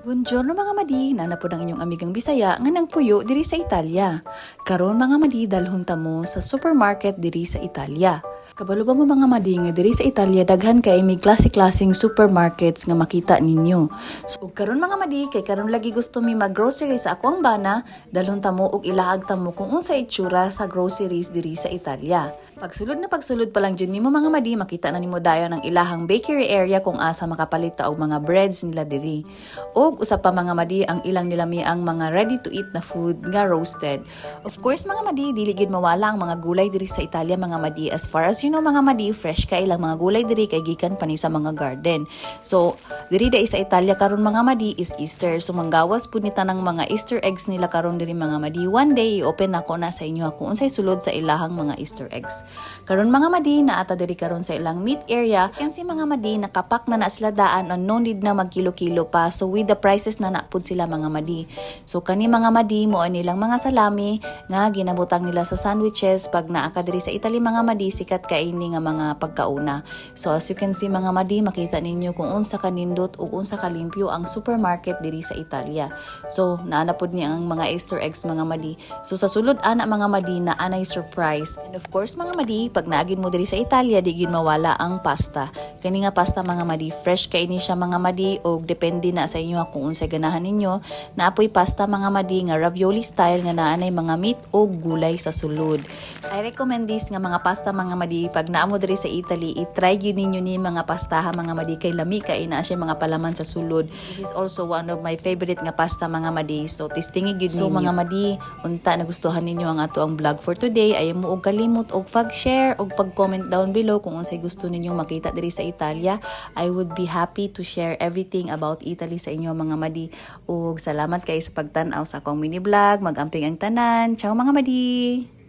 Buongiorno mga madi, nana po ng inyong amigang Bisaya nga nang puyo diri sa Italia. Karon mga madi dalhon ta mo sa supermarket diri sa Italia. Kabalo ba mo mga madi nga diri sa Italia daghan kay may klase-klaseng supermarkets nga makita ninyo. So ug karon mga madi kay karon lagi gusto mi mag-grocery sa ako ang bana, dalhon ta mo ug ilaag ta mo kung unsa itsura sa groceries diri sa Italia. Pagsulod na pagsulod pa lang dyan nimo mga madi, makita na nimo dayon ang ilahang bakery area kung asa makapalit ta og mga breads nila diri. Og usa pa mga madi ang ilang nilami ang mga ready to eat na food nga roasted. Of course mga madi, dili gid mawala ang mga gulay diri sa Italia mga madi. As far as you know mga madi, fresh ka ilang mga gulay diri kay gikan pa ni sa mga garden. So, diri dai sa Italia karon mga madi is Easter. So manggawas pud ni tanang mga Easter eggs nila karon diri mga madi. One day i-open ako na sa inyo kung unsay sulod sa ilahang mga Easter eggs. Karon mga madi na ata diri karon sa ilang meat area, kan si mga madi nakapak na na sila daan on no need na magkilo-kilo pa. So with the prices na napud sila mga madi. So kani mga madi mo nilang mga salami nga ginabutang nila sa sandwiches pag naa ka diri sa Italy mga madi sikat kaini nga mga pagkauna. So as you can see mga madi makita ninyo kung unsa kanindot ug unsa kalimpyo ang supermarket diri sa Italia. So naana pod ni ang mga Easter eggs mga madi. So sa sulod ana mga madi na anay surprise. And of course mga madi pag naagin mo diri sa Italia di gid mawala ang pasta. Kani nga pasta mga madi fresh kay ini siya mga madi og depende na sa inyo kung unsay ganahan ninyo. Naapoy pasta mga madi nga ravioli style nga naanay mga meat o gulay sa sulod. I recommend this nga mga pasta mga madi pag naa mo diri sa Italy i-try gyud ninyo ni mga pastaha mga madi kay lami kay na siya mga palaman sa sulod. This is also one of my favorite nga pasta mga madi. So testingi gyud so, mga madi unta nagustuhan ninyo ang ato ang vlog for today ay mo og kalimot og pag-share og pag-comment down below kung unsay gusto ninyong makita diri sa Italia. I would be happy to share everything about Italy sa inyo mga madi. Ug salamat kay sa pagtan-aw sa akong mini vlog. Magamping ang tanan. Ciao mga madi.